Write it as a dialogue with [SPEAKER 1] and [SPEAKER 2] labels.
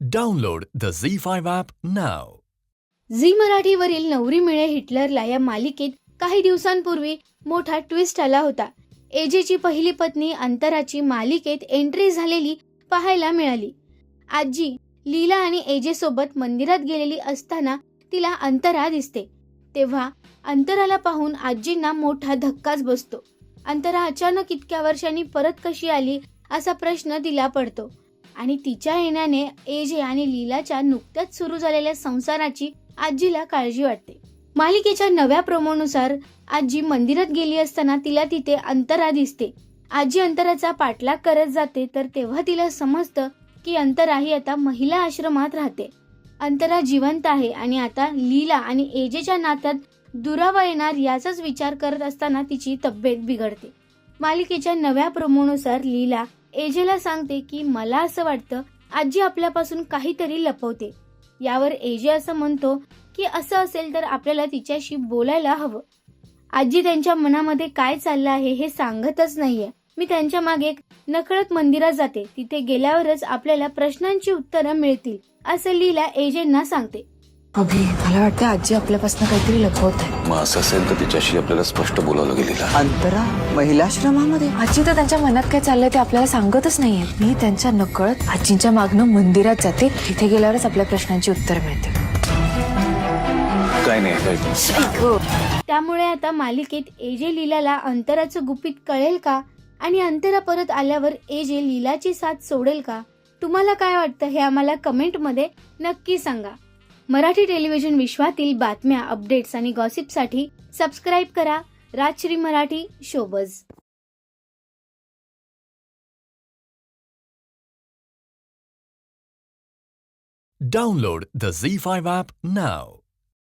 [SPEAKER 1] Download the Zee Z5 app नाव
[SPEAKER 2] Zee मराठीवरील नवरी मिळे हिटलरला या मालिकेत काही दिवसांपूर्वी मोठा ट्विस्ट आला होता. एजेची पहिली पत्नी अंतराची मालिकेत एंट्री झालेली पाहायला मिळाली. आजी लीला आणि एजे सोबत मंदिरात गेलेली असताना तिला अंतरा दिसते. तेव्हा अंतराला पाहून आजींना मोठा धक्काच बसतो. अंतरा अचानक इतक्या वर्षांनी परत कशी आली असा प्रश्न तिला पडतो. आणि तिच्या येण्याने एजे आणि लीलाच्या नुकत्याच सुरू झालेल्या संसाराची आजीला काळजी वाटते. मालिकेच्या नव्या प्रोमोनुसार आजी मंदिरात गेली असताना तिला तिथे अंतरा दिसते. आजी अंतराचा पाठलाग करत जाते तर तेव्हा तिला समजतं की अंतरा ही आता महिला आश्रमात राहते. अंतरा जिवंत आहे आणि आता लीला आणि एजेच्या नात्यात दुरावा येणार याचाच विचार करत असताना तिची तब्येत बिघडते. मालिकेच्या नव्या प्रोमोनुसार लीला एजेला सांगते की मला असं वाटतं आजी आपल्यापासून काहीतरी लपवते. यावर एजे असं म्हणतो की असं असेल तर आपल्याला तिच्याशी बोलायला हवं. आजी त्यांच्या मनामध्ये काय चाललं आहे हे सांगतच नाहीये. मी त्यांच्या मागे नकळत मंदिरात जाते. तिथे गेल्यावरच आपल्याला प्रश्नांची उत्तरं मिळतील असं लीला एजेंना सांगते.
[SPEAKER 3] अभि मला वाटतं आजी आपल्यापासून काहीतरी लपवत आहे.
[SPEAKER 4] मग असं असेल तर तिच्याशी आपल्याला स्पष्ट बोलावलं गेलेलं.
[SPEAKER 5] अंतरा महिलाश्रमामध्ये?
[SPEAKER 3] आजी तर त्यांच्या मनात काय चाललंय ते आपल्याला सांगतच नाहीये. मी त्यांच्या नकळत आजींच्या मागनं मंदिरात जाते. तिथे गेल्यावरच आपल्या प्रश्नांची उत्तर मिळते
[SPEAKER 4] काय नाही काय
[SPEAKER 2] त्यामुळे आता मालिकेत एजे लीलाला अंतराचं गुपित कळेल का? आणि अंतरा परत आल्यावर एजे लीलाची साथ सोडेल का? तुम्हाला काय वाटतं हे आम्हाला कमेंटमध्ये नक्की सांगा. मराठी टेलिव्हिजन विश्वातील बातम्या अपडेट्स आणि गॉसिपसाठी सबस्क्राईब करा Rajshri Marathi showbiz
[SPEAKER 1] Download the Z5 app now.